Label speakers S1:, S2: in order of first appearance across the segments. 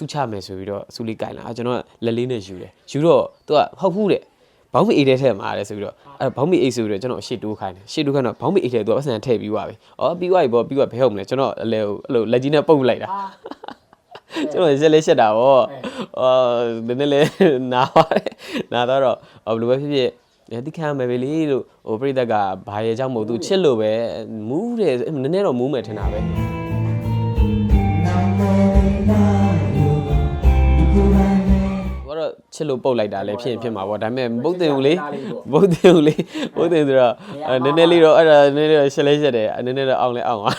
S1: စုချမယ်ဆိုပြီးတော့အစုလေးကင်လာအဲကျွန်တော်ကလက်လေးနဲ့ယူတယ်ယူတော့သူကဟုတ်ဘူးတဲ့ဘောင်းမီအိတ်ထဲထည့်မှာတဲ့ဆိုပြီးတော့အဲဘောင်းမီအိတ်ဆိုပြီးတော့ကျွန်တော်ရှေ့တိုးခိုင်းတယ်ရှေ့တိုးခိုင်းတော့ဘောင်းမီအိတ်ထဲသူကပတ်စံထည့်ပြီးသွားပြီ။အော်ပြီးသွားပြီပေါ့ပြီးသွားဘယ်ဟုတ်မလဲကျွန်တော်အလဲကိုအဲ့လိုလက်ကြီးနဲ့ပုတ်လိုက်တာ။ကျွန်တော်ရက်လေးရှက်တာဗော။အော်နည်းနည်းလေးနာပါတယ်။နာတော့တော့ဘယ်လိုပဲဖြစ်ဖြစ်အဲ့ဒီခံမယ်ပဲလေလို့ဟိုပြိတက်ကဘာရဲ့ကြောင့်မဟုတ်သူချစ်လို့ပဲမူးတယ်နည်းနည်းတော့မူးမယ်ထင်တာပဲ ချစ်လို့ပုတ်လိုက်တာလည်းဖြစ်ရင်ဖြစ်မှာပေါ့ဒါပေမဲ့မပုတ်တင်ဘူးလေမပုတ်တင်ဘူးလေပုတ်တင်ဆိုတော့အဲနည်းနည်းလေးတော့အဲ့ဒါနည်းနည်းလေးတော့ရှက်လေးရှက်တယ်အဲနည်းနည်းတော့အောင်လဲအောင်ပါ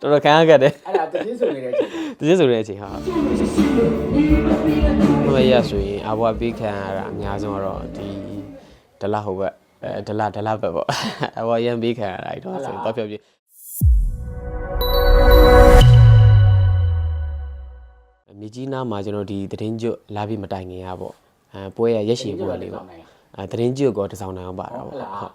S1: တော်တော်ခံရခဲ့တယ်
S2: အဲ့ဒါတချင်းဆိုနေတဲ့အချိန်
S1: တကယ်ဆိုတဲ့အချိန်ဟာမမရဆိုရင်အဘွားပေးခံရတာအများဆုံးကတော့ဒီဒလဟိုဘက်အဲဒလဒလဘက်ပေါ့အဘွားရန်ပေးခံရတာအဲ့တော့ဆိုရင်တော့ပြောပြ မြေကြီးနားမှာကျွန်တော်ဒီသတင်းကျွတ်လာပြီးမတိုင်ခင်ရပေါ့အဲပွဲရရက်ရှည်ပွဲလေးပေါ့အဲသတင်းကျွတ်ကောတစ်စောင်းနိုင်အောင်ပါတာ
S2: ဟုတ်
S1: ပေါ့
S2: လား
S1: ဟုတ်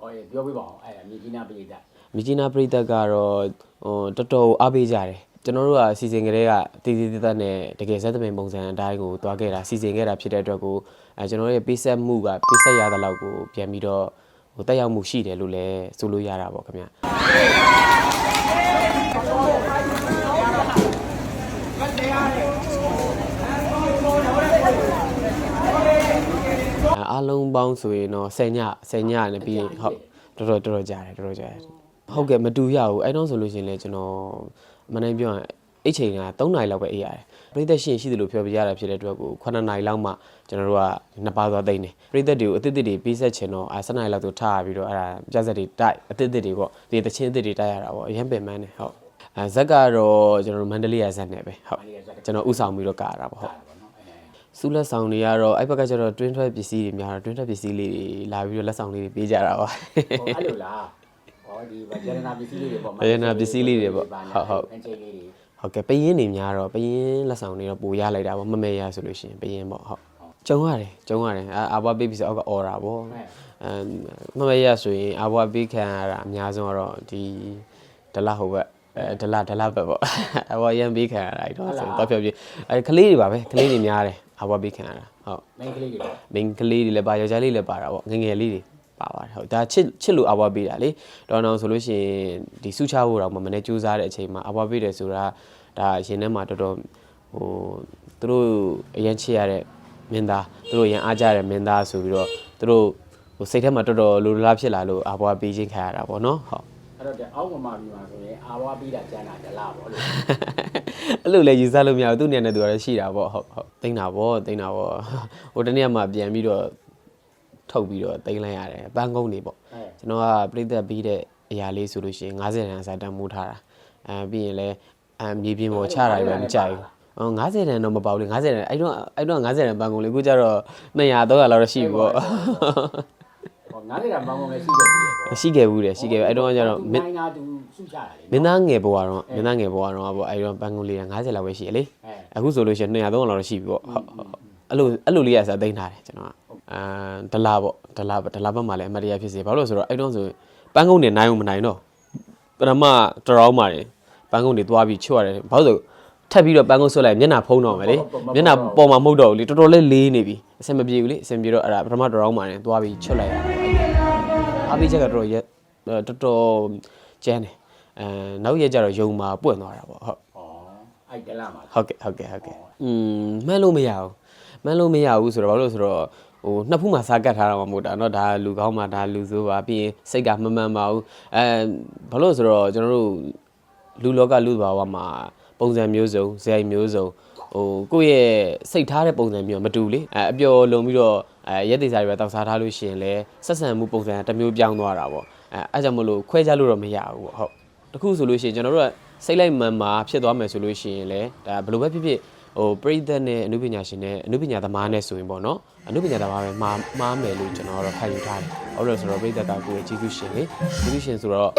S2: ဟောရေပြောပြပါအောင်အဲ့ဒါမြေကြီးနာပရိသတ်
S1: မြကြီးနားပြည်သက်ကတော့ဟိုတော်တော်အားပေးကြတယ်ကျွန်တော်တို့ကစီစဉ်ကလေးကတည်တည်တတ်နဲ့တကယ်ဇက်သမင်ပုံစံအတိုင်းကိုတွားခဲ့တာစီစဉ်ခဲ့တာဖြစ်တဲ့အတွက်ကိုအဲကျွန်တော်တို့ရဲ့ပေးဆက်မှုကပေးဆက်ရတဲ့လောက်ကိုပြန်ပြီးတော့ဟိုတက်ရောက်မှုရှိတယ်လို့လည်းဆိုလို့ရတာပေါ့ခင်ဗျ အဲအားလုံးပေါင်းဆိုရင်တော့10ည10ညနဲ့ပြီးရင်ဟုတ်တော်တော်တော်တော်ကြာတယ်တော်တော်ကြာတယ်ဟုတ်ကဲ့မတူရဘူးအဲ့တော့ဆိုလို့ရှိရင်လည်းကျွန်တော်မနိုင်ပြောရင်အိတ်ချိန်က3နာရီလောက်ပဲအေးရတယ်ပရိသတ်ရှင်ရှိတယ်လို့ပြောပြရတာဖြစ်တဲ့အတွက်ကို9နာရီလောက်မှကျွန်တော်တို့ကနှစ်ပါးသွားသိမ်းတယ်ပရိသတ်တွေကိုအသစ်အသစ်တွေပေးဆက်ချင်တော့အဲ7နာရီလောက်သူထားပြီးတော့အဲ့ဒါကြက်စက်တွေတိုက်အသစ်အသစ်တွေပေါ့ဒီတချင်းအသစ်တွေတိုက်ရတာပေါ့အရင်ပင်ပန်းတယ်ဟုတ်အဲဇက်ကတော့ကျွန်တော်တို့မန္တလေးရဇက်နဲ့ပဲဟုတ်ကျွန်တော်ဥဆောင်ပြီးတော့ကာရတာပေါ့ဟုတ်
S2: ပေါ့နော်အဲ
S1: စူးလက်ဆောင်တွေကတော့အဲ့ဘက်ကကျတော့ twin thread ပစ္စည်းတွေများတော့ twin thread ပစ္စည်းလေးတွေလာပြီးတော့လက်ဆောင်လေးတွေပေးကြတာပါ
S2: ဟောအဲ့လိုလားဟောဒီဗဂျရနာပစ္စည်းလေးတွေပေါ့
S1: ဗဂျရနာပစ္စည်းလေးတွေပေါ့ဟုတ်ဟုတ်
S2: အန်ချေလေးတွေ
S1: ဟုတ်ကဲ့ပရင်နေများတော့ပရင်လက်ဆောင်တွေတော့ပိုရလိုက်တာပေါ့မမဲရဆိုလို့ရှိရင်ပရင်ပေါ့ဟုတ်ကျုံရတယ်ကျုံရတယ်အာအာဘွားပေးပြီးဆိုအောက်ကအော်တာပေါ့အဲမမဲရဆိုရင်အာဘွားပေးခံရတာအများဆုံးကတော့ဒီဒလဟိုဘက်အဲဒလဒလဘက်ပေါ့အာဘွားရန်ပေးခံရတာအဲ့တော့ဆိုတော့ပြောပြအဲကလေးတွေပါပဲကလေးတွေများတယ် အာဘွားပေးခံရတာဟုတ်
S2: မိန်းကလေးတွေပေါ့
S1: မိန်းကလေးတွေလည်းပါယောက်ျားလေးလည်းပါတာပေါ့ငယ်ငယ်လေးတွေပါပါတယ်ဟုတ်ဒါချစ်ချစ်လို့အဘွားပေးတာလေတော့အောင်ဆိုလို့ရှိရင်ဒီစုချဖို့တော့မနေ့ကြိုးစားတဲ့အချိန်မှာအဘွားပေးတယ်ဆိုတာဒါရင်ထဲမှာတော်တော်ဟိုသူတို့အရင်ချစ်ရတဲ့မင်းသားသူတို့အရင်အားကြတဲ့မင်းသားဆိုပြီးတော့သူတို့ဟိုစိတ်ထဲမှာတော်တော်လိုလားဖြစ်လာလို့အဘွားပေးခြင်းခံရတာပေါ့နော်ဟုတ်
S2: အဲ့တော့တဲ့အောက်ကမှပြီးမှာဆိုရင်အာဝါပြီးတာကျန်တာဒလားပေါ့လို့
S1: အဲ့လိုလဲယူဆလို့မရဘူးသူ့နေနဲ့သူကတော့ရှိတာပေါ့ဟုတ်ဟုတ်တိန်းတာပေါ့တိန်းတာပေါ့ဟိုတနေ့ကမှပြန်ပြီးတော့ထုတ်ပြီးတော့တိန်းလိုက်ရတယ်ပန်းကုန်းနေပေါ့
S2: အဲ
S1: ကျွန်တော်ကပြိသက်ပြီးတဲ့အရာလေးဆိုလို့ရှိရင်90တန်စာတန်မိုးထားတာအဲပြီးရင်လည်းအမြေပြင်ပေါ်ချတာပဲမကြိုက်ဘူးအော်90တန်တော့မပေါ့လေ90တန်အဲ့တော့အဲ့တော့90တန်ပန်းကုန်လေအခုကျတော့200 300လောက်တော့ရှိပြီပေါ့
S2: ဟော90တာဘောင်းကောင်းလည်းရှိခဲ့ပြီပေါ့
S1: ရှိခဲ့ဘူးတယ်ရှိခဲ့ပြီအဲ့တော့ကျတော့မင်း
S2: နိုင်တာသူစုချတာလေ
S1: မင်းသားငယ်ဘဝတော့မင်းသားငယ်ဘဝတော့ပေါ့အဲ့တော့ပန်းကုန်လေးက90လောက်ပဲရှိရလေ
S2: အဲ
S1: အခုဆိုလို့ရှိရင်200 300လောက်တော့ရှိပြီပေါ့ဟုတ်ဟုတ်ဟုတ်အဲ့လိုအဲ့လိုလေးရစားသိမ်းထားတယ်ကျွန်တော်ကအာဒလာပေါ့ဒလာဒလာဘက်မှာလည်းအမတ်တရားဖြစ်စေဘာလို့လဲဆိုတော့အဲ့တော့ဆိုပန်းကုန်နေနိုင်အောင်မနိုင်တော့ပထမတရောင်းပါတယ်ပန်းကုန်တွေသွားပြီးချွတ်ရတယ်ဘာလို့ဆိုထပ်ပြီးတော့ပန်းကုန်ဆွတ်လိုက်မျက်နှာဖုံးတော့မယ်လေမျက်နှာပေါ်မှာမဟုတ်တော့ဘူးလေတော်တော်လေးလေးနေပြီအဆင်မပြေဘူးလေအဆင်ပြေတော့အဲ့ဒါပထမတရောင်းပါတယ်သွားပြီးချွတ်လိုက်ရတယ် အားပေးချက်ကတော်တော်ရက်တော်တော်ကျန်းတယ်အဲနောက်ရက်ကျတော့ယုံမှာပွင့်သွားတာပေါ့ဟုတ်
S2: ဩအဲ့ဒလားမှာ
S1: ဟုတ်ကဲ့ဟုတ်ကဲ့ဟုတ်ကဲ့อืมမှန်းလို့မရဘူးမှန်းလို့မရဘူးဆိုတော့ဘာလို့လဲဆိုတော့ဟိုနှစ်ဖူးမှာစားကတ်ထားတာမှမဟုတ်တာเนาะဒါလူကောင်းမှာဒါလူဆိုးပါပြီးရင်စိတ်ကမမှန်ပါဘူးအဲဘာလို့လဲဆိုတော့ကျွန်တော်တို့လူလောကလူဘာဝမှာပုံစံမျိုးစုံဇယိုင်မျိုးစုံ ဟိုကိုယ့်ရဲ့စိတ်ထားတဲ့ပုံစံမျိုးမတူလေအဲအပျော်လုံပြီးတော့အဲရက်သေးစားတွေပဲတောက်စားထားလို့ရှိရင်လည်းဆက်ဆံမှုပုံစံတစ်မျိုးပြောင်းသွားတာပေါ့အဲအဲကြောင့်မလို့ခွဲခြားလို့တော့မရဘူးပေါ့ဟုတ်တခုဆိုလို့ရှိရင်ကျွန်တော်တို့ကစိတ်လိုက်မှန်မှာဖြစ်သွားမယ်ဆိုလို့ရှိရင်လည်းဒါဘယ်လိုပဲဖြစ်ဖြစ်ဟိုပရိသတ်နဲ့အနုပညာရှင်နဲ့အနုပညာသမားနဲ့ဆိုရင်ပေါ့နော်အနုပညာသမားပဲမှားမှားမယ်လို့ကျွန်တော်ကတော့ခံယူထားတယ်။ဟုတ်လို့ဆိုတော့ပရိသတ်ကကိုယ့်ရဲ့ကျေးဇူးရှင်လေကျေးဇူးရှင်ဆိုတော့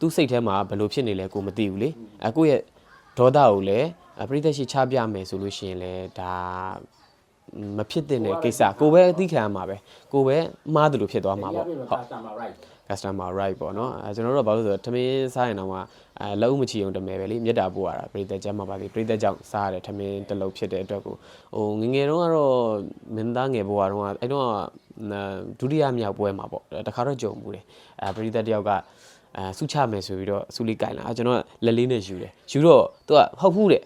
S1: သူ့စိတ်ထဲမှာဘယ်လိုဖြစ်နေလဲကိုမသိဘူးလေ။အကိုယ့်ရဲ့ဒေါသကိုလည်း ပရိသတ်ရှိချပြမယ်ဆိုလို့ရှိရင်လည်းဒါမဖြစ်တဲ့ကိစ္စကိုပဲအသိခံရမှာပဲကိုပဲမှားတယ်လို့ဖြစ်သွားမှာပေါ့
S2: ဟုတ်
S1: ဟုတ်
S2: customer right
S1: customer right ပေါ့နော်အဲကျွန်တော်တို့ကဘာလို့လဲဆိုတော့ထမင်းစားရင်တော့မှအဲလက်ဦးမချီအောင်တမယ်ပဲလေမြတ်တာပို့ရတာပြည်သက်ကျမ်းမှာပါလေပြည်သက်ကြောင့်စားရတဲ့ထမင်းတစ်လုံးဖြစ်တဲ့အတွက်ကိုဟိုငယ်ငယ်တုန်းကတော့မင်းသားငယ်ဘဝတုန်းကအဲ့တော့ဒုတိယမြောက်ပွဲမှာပေါ့တခါတော့ကြုံမှုတယ်အဲပြည်သက်တယောက်ကအဲစုချမယ်ဆိုပြီးတော့အစုလေးကင်လာအဲကျွန်တော်ကလက်လေးနဲ့ယူတယ်ယူတော့သူကဟုတ်ဘူးတဲ့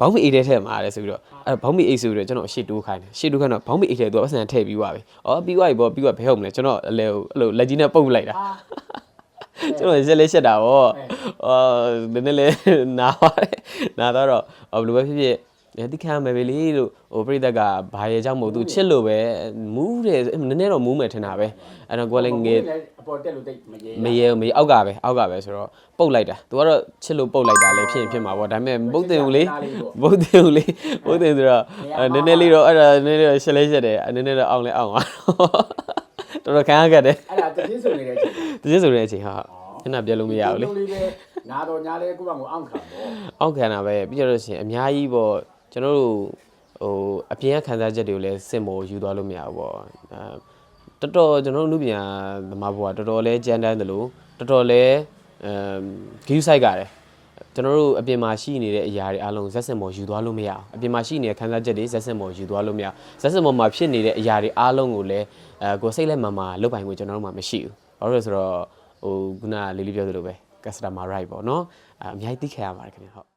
S1: ဘောင်းမီအိတ်ထဲထည့်မှာတဲ့ဆိုပြီးတော့အဲဘောင်းမီအိတ်ဆိုပြီးတော့ကျွန်တော်အရှိတိုးခိုင်းတယ်ရှေ့တိုးခိုင်းတော့ဘောင်းမီအိတ်ထဲသူကပတ်စံထည့်ပြီးသွားပြီ။အော်ပြီးသွားပြီပေါ့ပြီးသွားဘယ်ဟုတ်မလဲကျွန်တော်အလဲအဲ့လိုလက်ကြီးနဲ့ပုတ်လိုက်တာ
S2: အာ
S1: ကျွန်တော်ရက်လေးရှက်တာပေါ့။အော်နည်းနည်းလေးနာပါတယ်။နာတော့တော့ဘယ်လိုပဲဖြစ်ဖြစ် ရတိခံမယ်ပဲလေလို့ဟိုပြိသက်ကဘာရဲကြောင့်မဟုတ်သူချစ်လို့ပဲမူးတယ်နည်းနည်းတော့မူးမယ်ထင်တာပဲအဲ့တော့ကိုကလည်းငယ်
S2: အပေါ်တက်လို့တိတ်မရေ
S1: မရေမရေအောက်ကပဲအောက်ကပဲဆိုတော့ပုတ်လိုက်တာသူကတော့ချစ်လို့ပုတ်လိုက်တာလည်းဖြစ်ရင်ဖြစ်မှာပေါ့ဒါပေမဲ့မဟုတ်တယ်ဘူးလေမဟုတ်တယ်ဘူးလေမဟုတ်တယ်ဆိုတော့အဲနည်းနည်းလေးတော့အဲ့ဒါနည်းနည်းတော့ရှက်လေးရှက်တယ်နည်းနည်းတော့အောင်လဲအောင်ပါတော်တော်ခံရခဲ့တယ်
S2: အဲ့ဒါတည်င်းဆိုနေတဲ့အချိန်
S1: တကယ်ဆိုတဲ့အချိန်ဟာညနာပြတ်လို့မရဘူးလေ
S2: လေးပဲနာတော့ညာလေးကိုယ့်ဘာကိုအောင့်ခံတော့
S1: အောက်ခံတာပဲပြီးကြလို့ရှိရင်အများကြီးပေါ့ ကျွန်တော်တို့ဟိုအပြင်ကခန်းစားချက်တွေကိုလည်းစင်ပေါ်ယူသွားလို့မရဘူးပေါ့အဲတော်တော်ကျွန်တော်တို့လူပြန်သမားဘွားတော်တော်လဲကြမ်းတမ်းတယ်လို့တော်တော်လဲအမ်ဂီးဆိုင်ကြတယ်ကျွန်တော်တို့အပြင်မှာရှိနေတဲ့အရာတွေအားလုံးဇက်စင်ပေါ်ယူသွားလို့မရအောင်အပြင်မှာရှိနေတဲ့ခန်းစားချက်တွေဇက်စင်ပေါ်ယူသွားလို့မရအောင်ဇက်စင်ပေါ်မှာဖြစ်နေတဲ့အရာတွေအားလုံးကိုလည်းအဲကိုယ်စိတ်လက်မှန်မှလုပ်ပိုင်ခွင့်ကျွန်တော်တို့မှမရှိဘူးဘာလို့လဲဆိုတော့ဟိုခုနကလေးလေးပြောသလိုပဲ customer right ပေါ့နော်အဲအများကြီးသိခံရပါတယ်ခင်ဗျဟုတ်